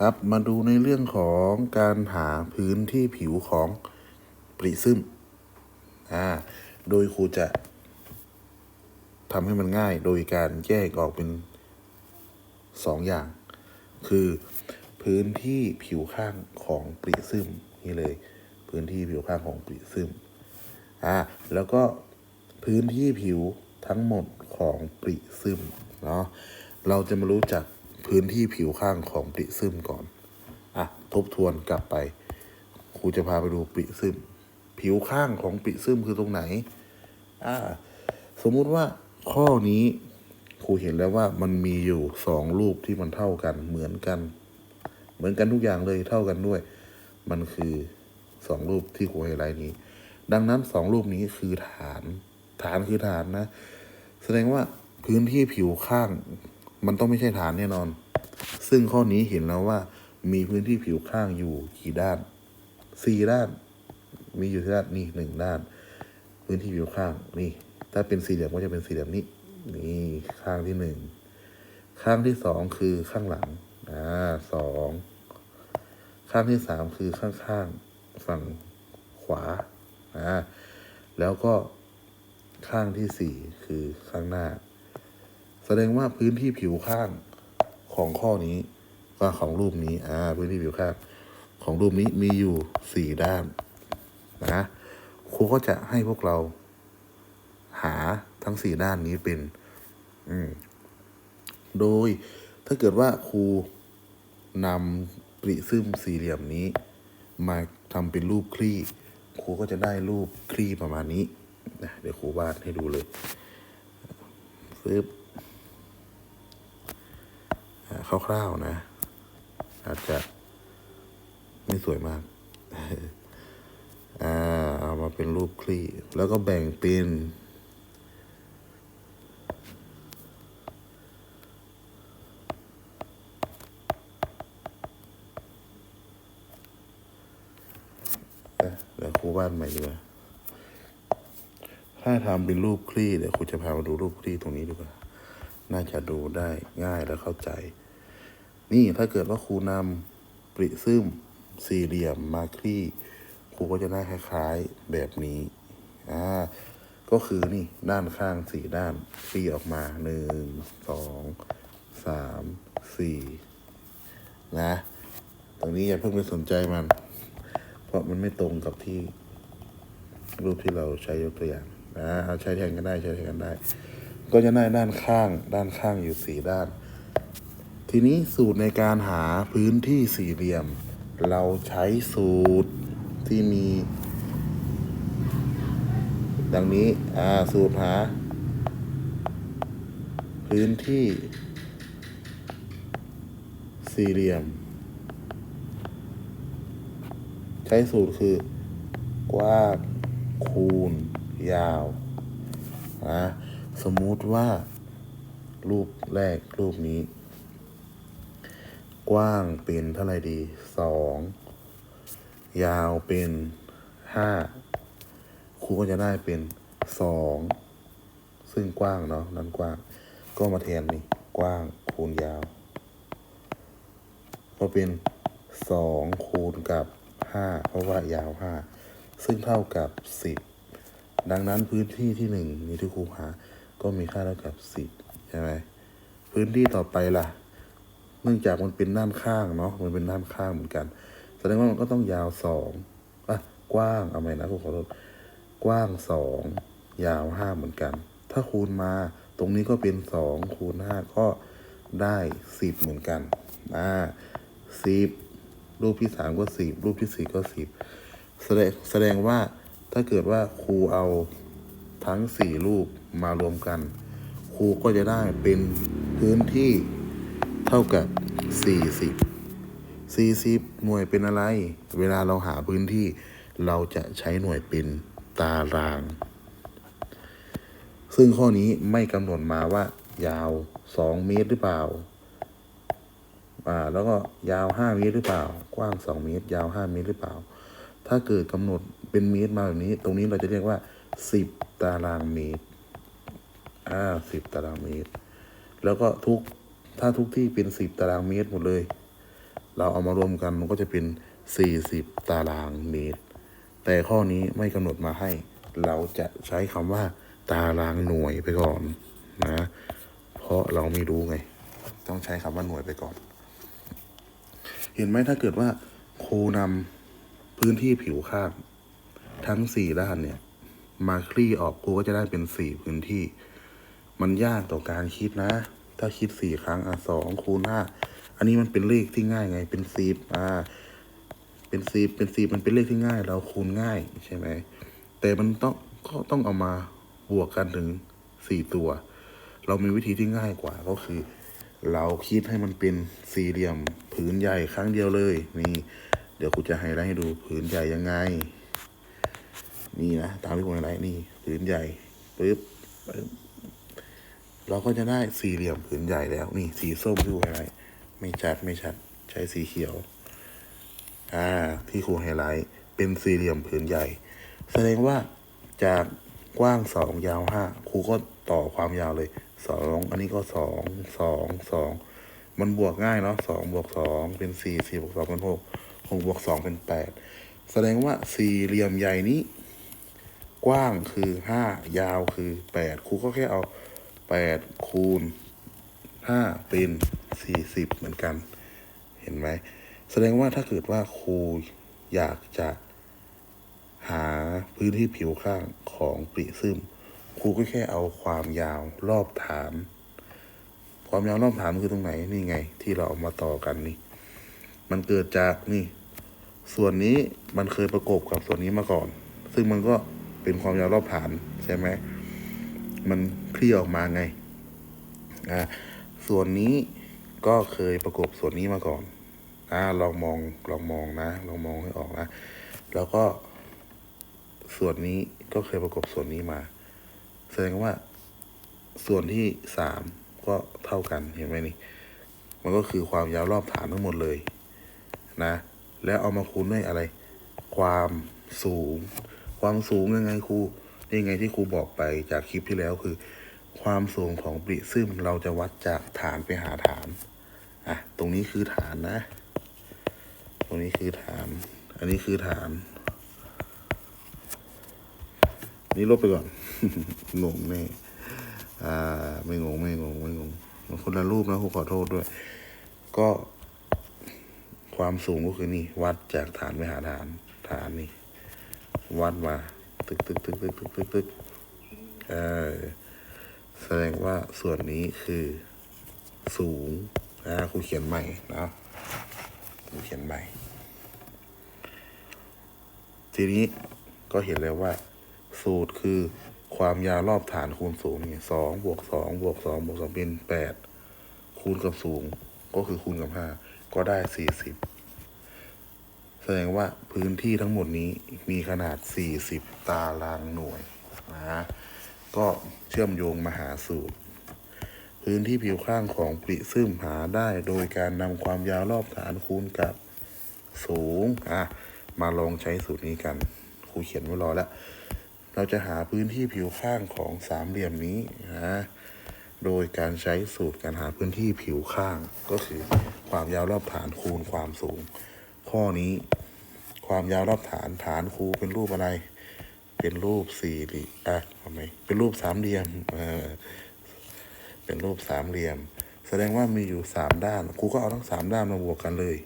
ครับมาดูในเรื่องของการหาพื้นที่ผิวของปริซึมอ่าโดยครูจะทำให้มันง่ายโดยการแยกออกเป็นสองอย่าง คือพื้นที่ผิวข้างของปริซึมนี่เลย พื้นที่ผิวข้างของปริซึมอ่าแล้วก็พื้นที่ผิวทั้งหมดของปริซึมเนาะเราจะมารู้จัก พื้นที่ผิวข้างของปริซึมก่อน อะ ทบทวนกลับไป ครูจะพาไปดูปริซึม ผิวข้างของปริซึมคือตรงไหน อ่า สมมุติว่าข้อนี้ครูเห็นแล้วว่ามันมีอยู่สองรูปที่มันเท่ากันเหมือนกัน เหมือนกันทุกอย่างเลยเท่ากันด้วย มันคือสองรูปที่ครูไฮไลท์นี้ ดังนั้นสองรูปนี้คือฐาน ฐานคือฐานนะ แสดงว่าพื้นที่ผิวข้าง มันต้องไม่ใช่ฐานแน่นอน ซึ่งข้อนี้เห็นแล้วว่า มีพื้นที่ผิวข้างอยู่กี่ด้านสี่ด้าน มีอยู่ที่ด้านนี่หนึ่งด้าน พื้นที่ผิวข้างนี่ ถ้าเป็นสี่เหลี่ยมก็จะเป็นสี่เหลี่ยมนี้นี่ข้างที่หนึ่งข้างที่สองคือข้างหลังอ่าสองข้างที่สามคือข้างๆฝั่งขวาอ่าแล้วก็ข้างที่สี่คือข้างหน้า แสดงว่าพื้นที่ผิวข้างของข้อนี้ก็ของรูปนี้ อ่า พื้นที่ผิวข้างของรูปนี้มีอยู่สี่ด้านนะครูก็จะให้พวกเราหาทั้งสี่ด้านนี้เป็น อืม โดยถ้าเกิดว่าครูนำปริซึมสี่เหลี่ยมนี้ มาทำเป็นรูปคลี่ครูก็จะได้รูปคลี่ประมาณนี้นะเดี๋ยวครูวาดให้ดูเลยปึ๊บอ่า คร่าวๆนะ อาจจะไม่สวยมากอ่าเอามาเป็นรูปคลี่ แล้วก็แบ่งเป็นเดี๋ยวครูวาดใหม่ดีกว่า ถ้าทำเป็นรูปคลี่เดี๋ยวครูจะพามาดูรูปคลี่ตรงนี้ดีกว่า น่าจะดูได้ง่ายและเข้าใจ นี่ถ้าเกิดว่าครูนำปริซึมสี่เหลี่ยมมาคลี่ครูก็จะได้คล้ายๆแบบนี้อ่าก็คือนี่ด้านข้างสี่ด้านคลี่ออกมาหนึ่งสองสามสี่นะ ตรงนี้อย่าเพิ่งไปสนใจมัน เพราะมันไม่ตรงกับที่ รูปที่เราใช้ยกตัวอย่างนะเอาใช้แทนกันได้ใช้แทนกันได้ ก็จะได้ด้านข้าง ด้านข้างอยู่สี่ด้าน ทีนี้สูตรในการหาพื้นที่สี่เหลี่ยม เราใช้สูตรที่มี ดังนี้อ่าสูตรหา พื้นที่สี่เหลี่ยม ใช้สูตรคือกว้างคูณ ยาวนะสมมุติว่ารูปแรกรูปนี้ กว้างเป็นเท่าไรดีสองยาวเป็นห้าครูก็จะได้เป็นสองซึ่งกว้างเนาะนั้นกว้าง ก็มาแทนนี่กว้างคูณยาว ก็เป็นสองคูณกับห้าเพราะว่ายาวห้าซึ่งเท่ากับสิบดังนั้นพื้นที่ที่หนึ่งนี่ที่ครูหา ก็มีค่าเท่ากับสิบใช่ไหมพื้นที่ต่อไปล่ะ นื่องจากมันเป็นด้านข้างเนาะมันเป็นด้านข้างเหมือนกันแสดงว่ามันก็ต้องยาวสองอะกว้างเอาใหมนะครูขอโทษกว้างสองยาวห้าเหมือนกัน ถ้าคูณมาตรงนี้ก็เป็นสองคูณห้าก็ได้สิบเหมือนกันอ่าสิบรูปที่สามก็สิบรูปที่สี่ก็สิบแสดงแสดงว่าถ้าเกิดว่าครูเอาทั้งสี่รูปมารวมกัน ครูก็จะได้เป็นพื้นที่ เท่ากับ 40 40 หน่วยเป็นอะไร เวลาเราหาพื้นที่เราจะใช้หน่วยเป็นตาราง ซึ่งข้อนี้ไม่กำหนดมาว่ายาว 2 เมตรหรือเปล่า อ่า แล้วก็ยาว 5 เมตรหรือเปล่า กว้าง 2 เมตร ยาว 5 เมตรหรือเปล่า ถ้าเกิดกำหนดเป็นเมตรมาแบบนี้ ตรงนี้เราจะเรียกว่า 10 ตารางเมตร อ่า 10 ตารางเมตร แล้วก็ทุก ถ้าทุกที่เป็น10ตารางเมตรหมดเลย เราเอามารวมกันมันก็จะเป็น 40 ตารางเมตร แต่ข้อนี้ไม่กำหนดมาให้ เราจะใช้คำว่า ตารางหน่วยไปก่อนนะ เพราะเราไม่รู้ไง ต้องใช้คำว่าหน่วยไปก่อน เห็นไหมถ้าเกิดว่าครูนำพื้นที่ผิวข้างทั้งสี่ด้านเนี่ย มาคลี่ออกครูก็จะได้เป็นสี่พื้นที่ มันยากต่อการคิดนะ ถ้าคิดสี่ครั้งอะสองคูณห้าอันนี้มันเป็นเลขที่ง่ายไง เป็นสิบอ่า เป็นสิบเป็นสิบมันเป็นเลขที่ง่าย เราคูณง่ายใช่ไหมแต่มันต้องก็ต้องเอามาบวกกันถึงสี่ตัว เรามีวิธีที่ง่ายกว่าก็คือ เราคิดให้มันเป็นสี่เหลี่ยมผืนใหญ่ครั้งเดียวเลย นี่ เดี๋ยวกูจะไฮไลท์ให้ดูผืนใหญ่ยังไง นี่นะตามที่ผมไฮไลท์นี่ผืนใหญ่ปึ๊บปึ๊บ เราก็จะได้สี่เหลี่ยมผืนใหญ่แล้ว นี่สีส้มที่ครูไฮไลท์ไม่ชัดไม่ชัดใช้สีเขียว อ่า ที่ครูไฮไลท์เป็นสี่เหลี่ยมผืนใหญ่ แสดงว่าจากกว้างสองยาวห้าครูก็ต่อความยาวเลยสองอันนี้ก็สองสองสองมันบวกง่ายเนาะสองบวกสองเป็นสี่สี่บวกสองเป็นหกหกบวกสองเป็นแปดแสดงว่าสี่เหลี่ยมใหญ่นี้ กว้างคือห้ายาวคือแปดครูก็แค่เอา แปดคูณห้าเป็นสี่สิบเหมือนกัน เห็นไหม แสดงว่าถ้าเกิดว่าครูอยากจะหาพื้นที่ผิวข้างของปริซึมครูก็แค่เอาความยาวรอบฐาน ความยาวรอบฐานคือตรงไหนนี่ไง ที่เราเอามาต่อกันนี่ มันเกิดจากนี่ ส่วนนี้มันเคยประกบกับส่วนนี้มาก่อน ซึ่งมันก็เป็นความยาวรอบฐานใช่ไหม มันคลี่ออกมาไงอ่าส่วนนี้ก็เคยประกบส่วนนี้มาก่อนอ่าลองมองลองมองนะ ลองมองให้ออกนะ แล้วก็ส่วนนี้ก็เคยประกบส่วนนี้มา แสดงว่าส่วนที่สามก็เท่ากันเห็นไหมนี่ มันก็คือความยาวรอบฐานทั้งหมดเลยนะ แล้วเอามาคูณด้วยอะไร ความสูง ความสูงยังไงครู นี่ไงที่ครูบอกไปจากคลิปที่แล้วคือ ความสูงของปริซึมเราจะวัดจากฐานไปหาฐาน อะ ตรงนี้คือฐานนะ ตรงนี้คือฐาน อันนี้คือฐาน นี่ลบไปก่อน งงแน่อ่า ไม่งงไม่งงไม่งงมันคนละรูปนะครูขอโทษด้วย ก็ความสูงก็คือนี่ วัดจากฐานไปหาฐาน ฐานนี่ วัดมา ตึกตึกตึกตึกตึกตึกตึกเออแสดงว่าส่วนนี้คือสูงอ่าครูเขียนใหม่นะครูเขียนใหม่ทีนี้ก็เห็นแล้วว่า สูตรคือความยาวรอบฐานคูณสูงนี่สองบวกสองบวกสองบวกสองเป็นแปดคูณกับสูง ก็คือคูณกับห้าก็ได้สี่สิบ แสดงว่าพื้นที่ทั้งหมดนี้มีขนาดสี่สิบตารางหน่วยนะก็เชื่อมโยงมาหาสูตร พื้นที่ผิวข้างของปริซึมหาได้โดยการนำความยาวรอบฐานคูณกับสูงอะมาลองใช้สูตรนี้กันครูเขียนไว้รอแล้ว เราจะหาพื้นที่ผิวข้างของสามเหลี่ยมนี้นะโดยการใช้สูตรการหาพื้นที่ผิวข้างก็คือความยาวรอบฐานคูณความสูง ข้อนี้ ความยาวรอบฐานฐานคูเป็นรูปอะไร เป็นรูปสี่เหลี่ยมอะทำไมเป็นรูปสามเหลี่ยมเออเป็นรูปสามเหลี่ยม แสดงว่ามีอยู่สามด้านครูก็เอาทั้งสามด้านมาบวกกันเลย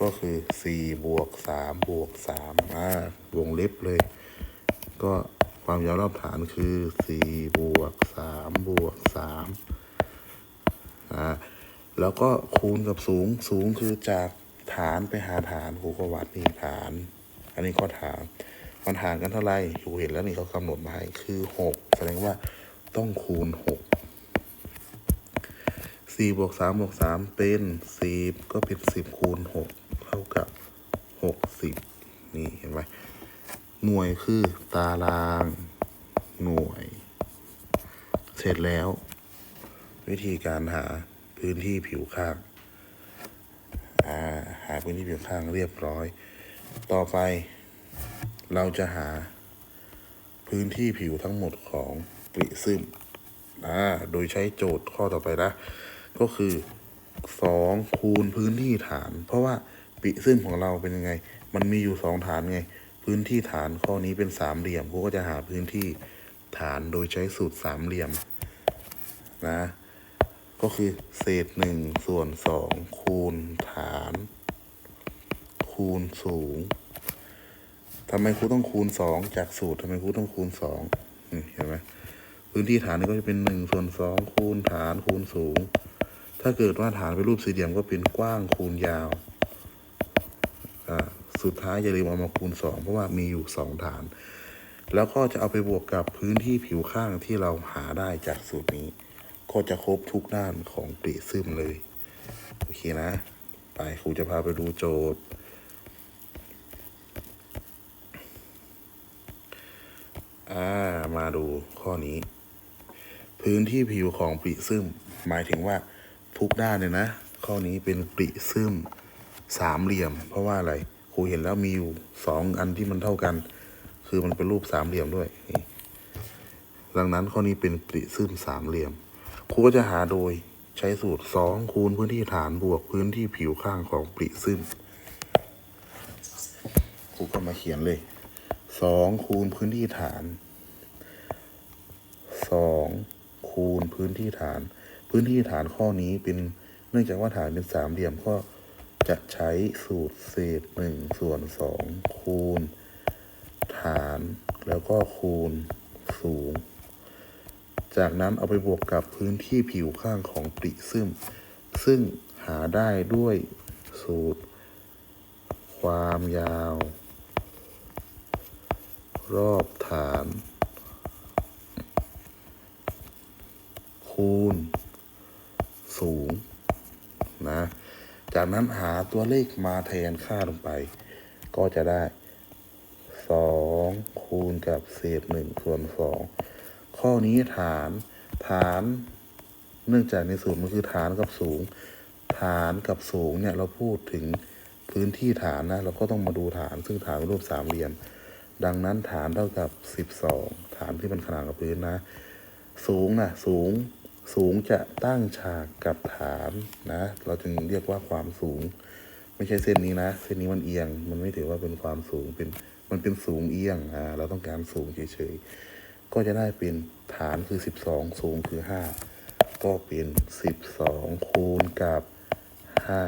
ก็คือสี่บวกสามบวกสามอ่าวงเล็บเลย ก็ความยาวรอบฐานคือสี่บวกสามบวกสามอ่าแล้วก็คูณกับสูงสูงคือจาก ฐานไปหาฐานครูก็วัดนี่ฐาน อันนี้ก็ฐานมันห่างกันเท่าไหร่ครูเห็นแล้วนี่เขากำหนดมาให้คือหกแสดงว่าต้องคูณหกสี่บวกสามบวกสามเป็นสิบก็เป็นสิบคูณหกเท่ากับหกสิบนี่เห็นไหมหน่วยคือตารางหน่วย เสร็จแล้ว วิธีการหาพื้นที่ผิวข้างาหาพื้นที่ผิวข้างเรียบร้อย ต่อไป เราจะหาพื้นที่ผิวทั้งหมดของปริซึมอ่าโดยใช้โจทย์ข้อต่อไปนะ ก็คือสองคูณพื้นที่ฐาน เพราะว่าปริซึ่งของเราเป็นยังไง มันมีอยู่สองฐานไง พื้นที่ฐานข้อนี้เป็นสามเหลี่ยมกูก็จะหาพื้นที่ฐานโดยใช้สูตรสามเหลี่ยมนะ ก็คือเศษหนึ่งส่วนสองคูณฐาน คูณสูงทำไมครูต้องคูณสองจากสูตรทำไมครูต้องคูณสองเห็นไหมพื้นที่ฐานนี่ก็จะเป็นหนึ่งส่วนสองคูณฐานคูณสูง ถ้าเกิดว่าฐานเป็นรูปสี่เหลี่ยมก็เป็นกว้างคูณยาวสุดท้ายอย่าลืมเอามาคูณสองเพราะว่ามีอยู่สองฐาน แล้วก็จะเอาไปบวกกับพื้นที่ผิวข้างที่เราหาได้จากสูตรนี้ ก็จะครบทุกด้านของปริซึมเลย โอเคนะ ไปครูจะพาไปดูโจทย์ อ่า มาดูข้อนี้ พื้นที่ผิวของปริซึมหมายถึงว่าทุกด้านเลยนะ ข้อนี้เป็นปริซึมสามเหลี่ยม เพราะว่าอะไรครูเห็นแล้วมีอยู่สองอันที่มันเท่ากัน คือมันเป็นรูปสามเหลี่ยมด้วยดังนั้นข้อนี้เป็นปริซึมสามเหลี่ยม ครูก็จะหาโดยใช้สูตรสองคูณพื้นที่ฐานบวกพื้นที่ผิวข้างของปริซึมครูก็มาเขียนเลยสองคูณพื้นที่ฐานสองคูณพื้นที่ฐาน พื้นที่ฐานข้อนี้เป็นเนื่องจากว่าฐานเป็นสามเหลี่ยมก็จะใช้สูตรเศษหนึ่งส่วนสองคูณ ฐานแล้วก็คูณสูง จากนั้นเอาไปบวกกับพื้นที่ผิวข้างของปริซึมซึ่งหาได้ด้วยสูตร ความยาว รอบฐาน คูณ สูง นะ จากนั้นหาตัวเลขมาแทนค่าลงไป ก็จะได้สองคูณกับเศษหนึ่งส่วนสอง ข้อนี้ฐาน ฐาน เนื่องจากในสูตรมันคือฐานกับสูง ฐานกับสูงเนี่ยเราพูดถึงพื้นที่ฐานนะเราก็ต้องมาดูฐาน ซึ่งฐานเป็นรูปสามเหลี่ยม ดังนั้นฐานเท่ากับสิบสองฐานที่มันขนานกับพื้นนะ สูงนะสูงสูงจะตั้งฉากกับฐานนะ เราจึงเรียกว่าความสูง ไม่ใช่เส้นนี้นะ เส้นนี้มันเอียง มันไม่ถือว่าเป็นความสูงเป็นมันเป็นสูงเอียงอ่าเราต้องการสูงเฉยๆ ก็จะได้เป็นฐานคือสิบสองสูงคือห้าก็เป็นสิบสองคูณกับห้า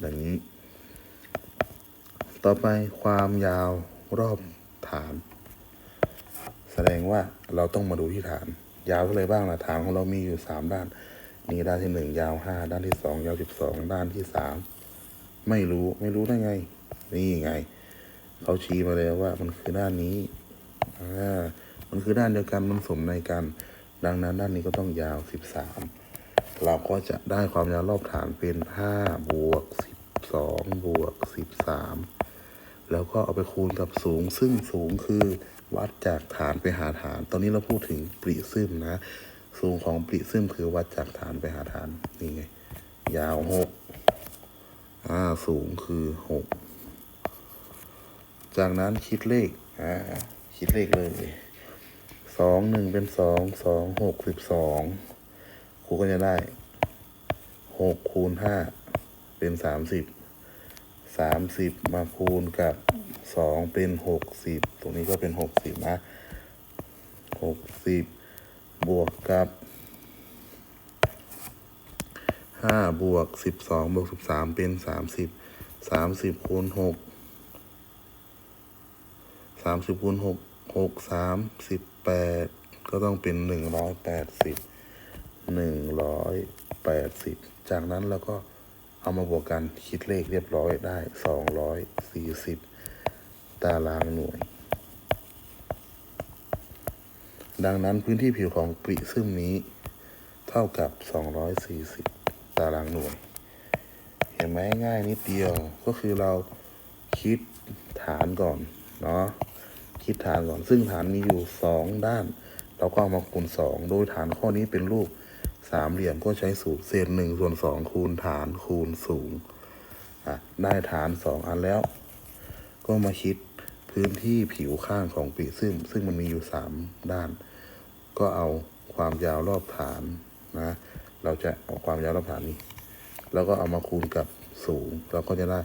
อย่างนี้ ต่อไปความยาวรอบฐาน แสดงว่าเราต้องมาดูที่ฐาน ยาวเท่าไรบ้างล่ะฐานของเรามีอยู่สามด้าน นี่ด้านที่หนึ่งยาวห้าด้านที่สองยาวสิบสองด้านที่สามไม่รู้ไม่รู้ได้ไง นี่ไง เขาชี้มาแล้วว่ามันคือด้านนี้อ่า คือด้านเดียวกันมันสมในกัน ดังนั้นด้านนี้ก็ต้องยาวสิบสามเราก็จะได้ความยาวรอบฐานเป็นห้าบวกสิบสองบวกสิบสามแล้วก็เอาไปคูณกับสูง ซึ่งสูงคือวัดจากฐานไปหาฐาน ตอนนี้เราพูดถึงปริซึมนะ สูงของปริซึมคือวัดจากฐานไปหาฐาน นี่ไง ยาวหกอ่า สูงคือหกจากนั้นคิดเลข อ่า คิดเลขเลย สองหนึ่งเป็นสองสองหกสิบสองครูก็จะได้หกคูณห้าเป็นสามสิบสามสิบมาคูณกับสองเป็นหกสิบตรงนี้ก็เป็นหกสิบนะหกสิบบวกกับห้าบวกสิบสองบวกสิบสามเป็นสามสิบสามสิบคูณหกสามสิบคูณหก หกสามสิบแปดก็ต้องเป็นหนึ่งร้อยแปดสิบหนึ่งร้อยแปดสิบจากนั้นเราก็เอามาบวกกันคิดเลขเรียบร้อยได้สองร้อยสี่สิบตารางหน่วย ดังนั้นพื้นที่ผิวของปริซึมนี้เท่ากับสองร้อยสี่สิบตารางหน่วย เห็นไหมง่ายนิดเดียวก็คือเราคิดฐานก่อน เนาะ คิดฐานก่อน ซึ่งฐานมีอยู่สองด้าน เราก็เอามาคูณสองโดยฐานข้อนี้เป็นรูปสามเหลี่ยมก็ใช้สูตรเศษหนึ่งส่วนสองคูณฐานคูณสูงอะได้ฐานสองอันแล้ว ก็มาคิดพื้นที่ผิวข้างของปีซึ่งซึ่งมันมีอยู่สามด้าน ก็เอาความยาวรอบฐานนะ เราจะเอาความยาวรอบฐานนี้ แล้วก็เอามาคูณกับสูง เราก็จะได้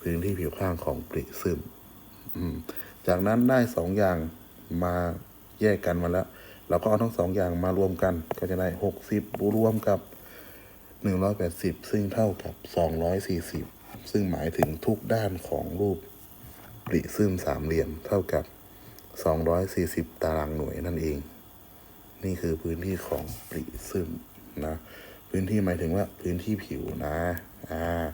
พื้นที่ผิวข้างของปริซึมอืม จากนั้นได้สองอย่างมาแยกกันมาแล้ว เราก็เอาทั้งสองอย่างมารวมกัน ก็จะได้หกสิบรวมกับหนึ่งร้อยแปดสิบซึ่งเท่ากับสองร้อยสี่สิบซึ่งหมายถึงทุกด้านของรูปปริซึมสามเหลี่ยมเท่ากับสองร้อยสี่สิบตารางหน่วยนั่นเอง นี่คือพื้นที่ของปริซึมนะ พื้นที่หมายถึงว่าพื้นที่ผิวนะ อ่า